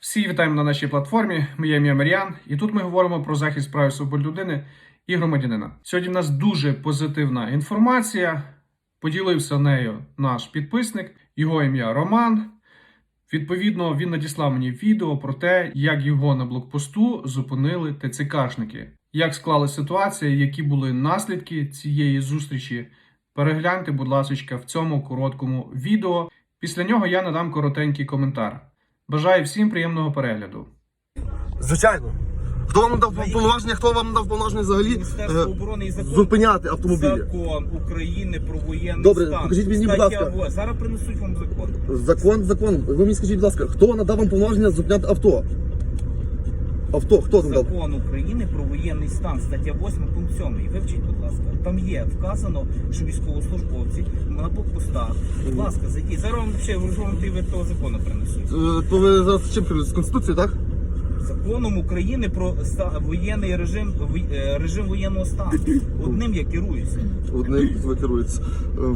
Всі вітаємо на нашій платформі. Моє ім'я Мар'ян, і тут ми говоримо про захист прав і свобод людини і громадянина. Сьогодні в нас дуже позитивна інформація. Поділився нею наш підписник, його ім'я Роман. Відповідно, він надіслав мені відео про те, як його на блокпосту зупинили ТЦКшники. Як склалася ситуація, які були наслідки цієї зустрічі. Перегляньте, будь ласка, в цьому короткому відео. Після нього я надам коротенький коментар. Бажаю всім приємного перегляду. Звичайно. Хто вам дав повноваження, хто вам дав повноваження взагалі Міністерство е, оборони і закон, зупиняти автомобілі? закон України про воєнний Добре, стан. покажіть мені, будь Стаття ласка. во- Зараз принесуть вам закон. Закон, закон. Ви мені скажіть, будь ласка, хто надав вам повноваження зупиняти авто? Авто, хто там дав? Закон України про воєнний стан, стаття 8, пункт 7. Вивчіть, будь ласка. Там є вказано, що військовослужбовці на блокпостах. Будь ласка, зайдіть. Зараз вам ще розгорнутий вид того закону принесуть. Е, То ви зараз чим керуєтесь? З Конституції, так? Законом України про ста- воєнний режим е, режим воєнного стану. Одним я керуюся. Одним ви керуєтесь. Е.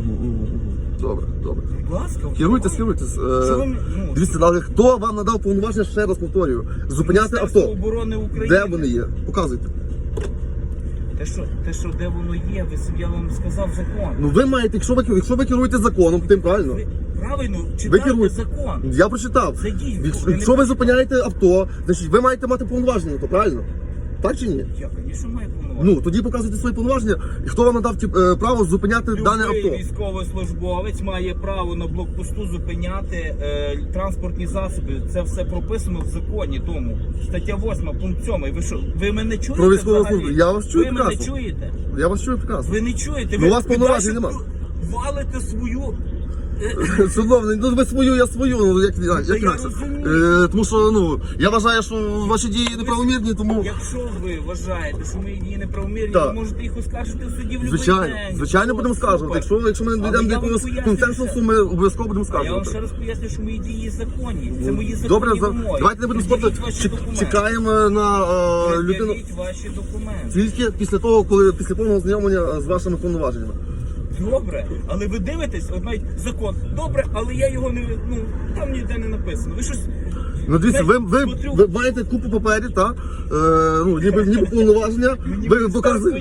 Добре, добре. Будь ласка, Керуйтесь, керуйтесь. Е, ну, Дивіться, але хто вам надав повноваження, ще раз повторюю, зупиняти авто? оборони України. Де вони є? Показуйте. Те, що, те, що де воно є, ви собі- я вам сказав закон. Ну ви маєте, якщо ви, якщо ви керуєте законом, тим правильно. Ви правильно Ви читайте керуєте. закон. Я прочитав. Зайдіть. Якщо, Ви якщо ви зупиняєте авто, значить ви маєте мати повноваження, то правильно? Так чи ні? Я, звісно, маю повноваження. Ну тоді показуйте свої повноваження, і хто вам надав ті, е, право зупиняти дане Любий авто. військовослужбовець має право на блокпосту зупиняти е, транспортні засоби. Це все прописано в законі. Тому стаття 8, пункт 7. Ви що? Ви мене чуєте? Про військову взагалі? службу. Я вас чую Ви мене прекрасно. чуєте? Я вас чую прекрасно. Ви не чуєте? Ну, ви у вас повноважень ви далі нема. Валите свою. Шановний, ну ви свою, я свою, ну як, як, як я інакше. Е, тому що ну я вважаю, що ваші дії неправомірні, тому Якщо ви вважаєте, що мої дії неправомірні, Так. ви можете їх оскаржити в суді в будь-який звичайно, день. звичайно От, будемо скаржувати. супер. Якщо, якщо ми дійдемо до я вам якогось консенсусу, ми обов'язково будемо А я вам ще скаржувати. раз поясню, що мої дії законні. Це мої законні Добре, за- вимоги. давайте не будемо Пред'явіть спорти. документи. Чекаємо на е, людину. Пред'явіть ваші документи. Тільки після того, коли після повного знайомлення з вашими повноваженнями. Добре, але ви дивитесь, от навіть закон. Добре, але я його не ну там ніде не написано. Ви щось Ну дивіться, ви, ви, ви маєте купу паперів, та е, ну ніби ніби повноваження. Ви показуєте.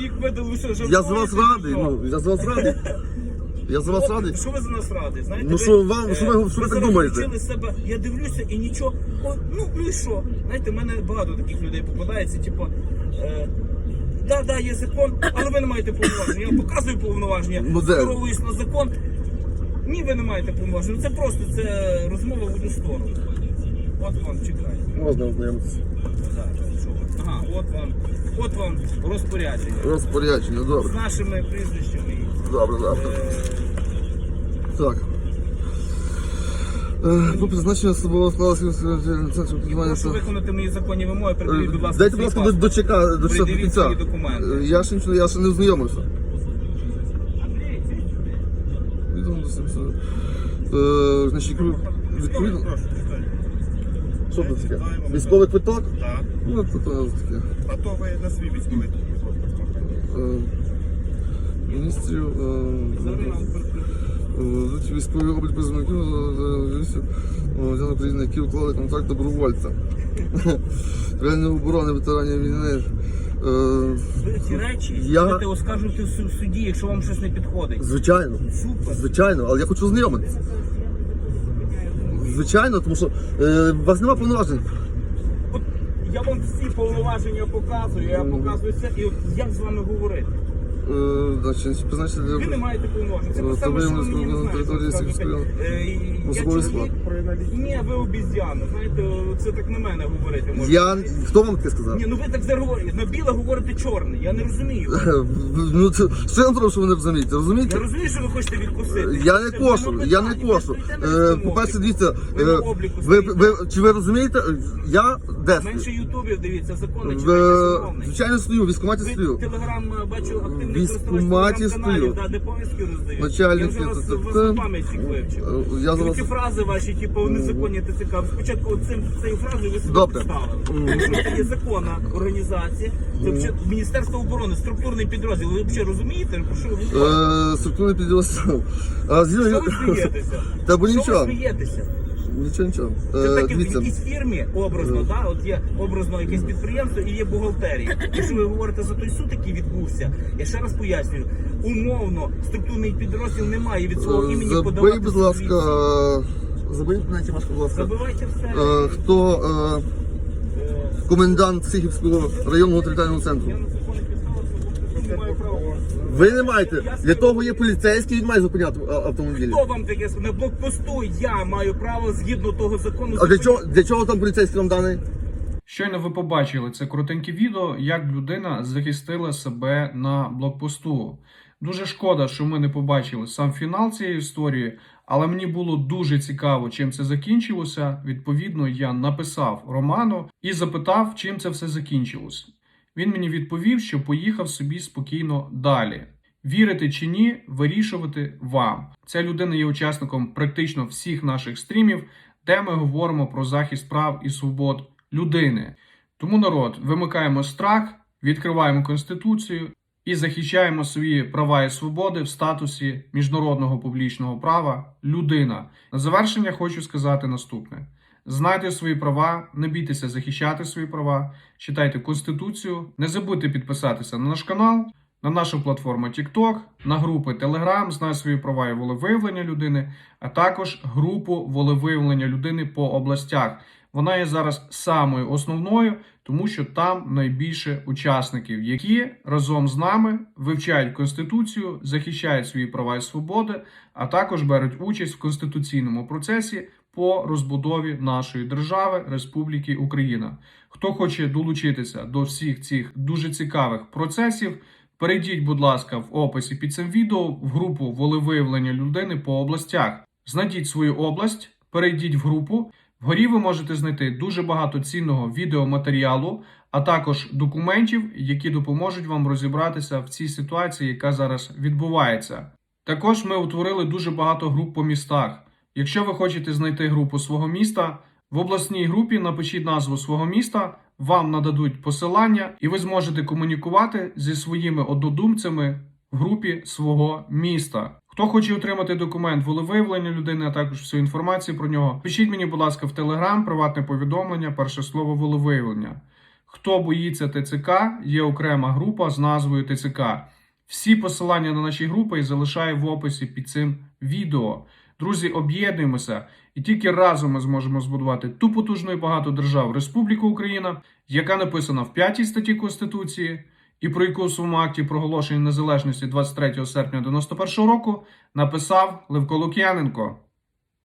Я за вас радий. Ну я за вас радий. Я за вас радий. Що ви за нас раді? Знаєте, Ну, ви, що вам- е, що ви- що ви так зараз думаєте? включили себе, я дивлюся і нічого. О, ну, ну і що? Знаєте, в мене багато таких людей попадається, типу. Е, Да, да, є закон, але ви не маєте повноваження. Я вам показую повноваження, Ну, скеровуюсь на закон. Ні, ви не маєте повноваження. Це просто це розмова в одну сторону. От вам чекаю. Можна ознайомитися. Що? Ага, от вам, от вам розпорядження. Розпорядження, добре. З нашими прізвищами. Добре, добре. Е, Так. Е, Про призначення особового складу центру піднімання. прошу виконати мої законні вимоги, придивіть, будь ласка, Дайте, будь ласка, до, чека, до, чека, до кінця. документи. Е, Я ще, нічого- я ще не ознайомився. Відомо до 700. Е, Значить, кру- відповідно. Що це таке? Військовий квиток? Так. Ну, це то таке. А то ви на свій військовий Е, Міністрів. е, Звуть військовий облік призовників громадян України, які уклали контракт добровольця. Реальної оборони ветеранів війни. Е, ці речі Я- оскаржувати в суді, якщо вам щось не підходить. Звичайно, Супер. звичайно, але я хочу знайомитися. Звичайно, тому що е, у вас немає повноважень. От я вам всі повноваження показую, я показую все, і от як з вами говорити. Е, значить, призначити Ви не маєте повноважень. Це Ну, те саме, що ви мені не на знаєте. е, ні, ви обіз'яна. Знаєте, це так на мене говорити. Я. Хто вам таке сказав? Ні, ну ви так зараз говорите. На біле говорите чорне. Я не розумію. Ну, це, що я вам що ви не розумієте? Розумієте? Я розумію, що ви хочете відкусити. Я не кошу, я не кошу. На Е, По-перше, дивіться, Ви на е, чи ви розумієте, я де Менше ютубів дивіться, закони В, читайте звичайно стою, в військкоматі стою. телеграм е, бачу військкоматі стою. роздають. Начальник, я вже вас, це- це- вивчив. Я зараз... ці фрази ваші, типу, незаконні ТЦК. Спочатку цим цією фразою ви себе Добре. що це є законна організація, це взагалі Міністерство оборони, структурний підрозділ. Ви взагалі розумієте, про що ви говорите? Е, Структурний підрозділ. А, Що ви смієтеся? Та бо Що ви нічого. смієтеся? Нічого, нічого. Це Е, так, в якійсь фірмі образно, Е. да, от є образно якесь підприємство і є бухгалтерія. Якщо ви говорите за той суд, який відбувся, я ще раз пояснюю, умовно структурний підрозділ не має від свого е, імені забий, подавати. будь ласка, заберіть мене вашу, будь ласка. Забивайте все. Е, Хто е, комендант Сихівського районного територіального центру? Я на підставах не маю права. Ви не маєте. Для того є поліцейський, він має зупиняти автомобілі. Хто вам таке сказав? На блокпосту я маю право згідно того закону. А для чого, для чого там поліцейський нам даний? Щойно ви побачили це коротеньке відео, як людина захистила себе на блокпосту. Дуже шкода, що ми не побачили сам фінал цієї історії, але мені було дуже цікаво, чим це закінчилося. Відповідно, я написав Роману і запитав, чим це все закінчилось. Він мені відповів, що поїхав собі спокійно далі. Вірити чи ні, вирішувати вам. Ця людина є учасником практично всіх наших стрімів, де ми говоримо про захист прав і свобод людини. Тому народ, вимикаємо страх, відкриваємо конституцію і захищаємо свої права і свободи в статусі міжнародного публічного права людина. На завершення хочу сказати наступне: знайте свої права, не бійтеся захищати свої права, читайте конституцію, не забудьте підписатися на наш канал. На нашу платформу TikTok, на групи Telegram, знай свої права і волевиявлення людини, а також групу волевиявлення людини по областях. Вона є зараз самою основною, тому що там найбільше учасників, які разом з нами вивчають конституцію, захищають свої права і свободи, а також беруть участь в конституційному процесі по розбудові нашої держави Республіки Україна. Хто хоче долучитися до всіх цих дуже цікавих процесів. Перейдіть, будь ласка, в описі під цим відео в групу волевиявлення людини по областях. Знайдіть свою область, перейдіть в групу. Вгорі ви можете знайти дуже багато цінного відеоматеріалу, а також документів, які допоможуть вам розібратися в цій ситуації, яка зараз відбувається. Також ми утворили дуже багато груп по містах. Якщо ви хочете знайти групу свого міста, в обласній групі напишіть назву свого міста, вам нададуть посилання, і ви зможете комунікувати зі своїми однодумцями в групі свого міста. Хто хоче отримати документ волевиявлення людини, а також всю інформацію про нього, пишіть мені, будь ласка, в Телеграм, приватне повідомлення, перше слово волевиявлення. Хто боїться ТЦК, є окрема група з назвою ТЦК. Всі посилання на наші групи залишаю в описі під цим відео. Друзі, об'єднуємося, і тільки разом ми зможемо збудувати ту потужну і багату державу Республіку Україна, яка написана в 5 статті Конституції, і про яку в своєму акті проголошення незалежності 23 серпня 91 року написав Левко Лук'яненко.